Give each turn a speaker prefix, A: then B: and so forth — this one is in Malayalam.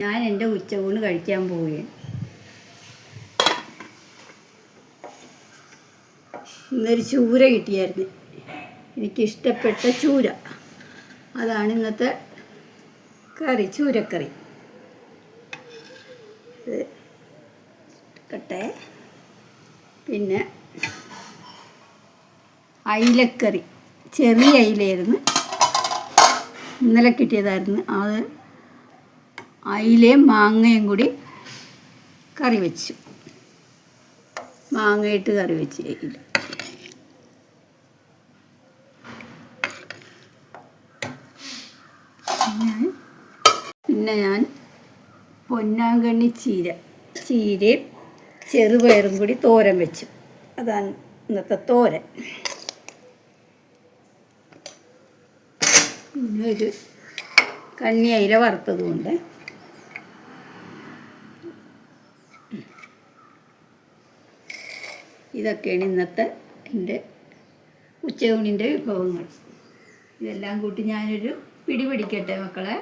A: ഞാൻ എന്റെ ഉച്ചയൂണ് കഴിക്കാൻ പോവുകയാണ്. ഇന്നൊരു ചൂര കിട്ടിയായിരുന്നു. എനിക്കിഷ്ടപ്പെട്ട ചൂര. അതാണ് ഇന്നത്തെ കറി ചൂരക്കറി. കട്ടെ പിന്നെ അയിലക്കറി. ചെറിയ അയിലായിരുന്നു. ഇന്നലെ കിട്ടിയതായിരുന്നു. അത് അയിലയും മാങ്ങയും കൂടി കറി വെച്ചു. മാങ്ങയിട്ട് കറി വെച്ച് അയില പിന്നെ ഞാൻ പൊന്നാങ്കണ്ണി ചീര ചീരയും ചെറുപയറും കൂടി തോരൻ വെച്ചു. അതാണ് ഇന്നത്തെ തോരൻ. പിന്നെ ഒരു കണ്ണി അയില വറുത്തതുകൊണ്ട് ഇതൊക്കെയാണ് ഇന്നത്തെ എന്റെ ഉച്ചയൂണിന്റെ വിഭവങ്ങൾ. ഇതെല്ലാം കൂട്ടി ഞാനൊരു പിടി പിടിക്കട്ടെ മക്കളെ?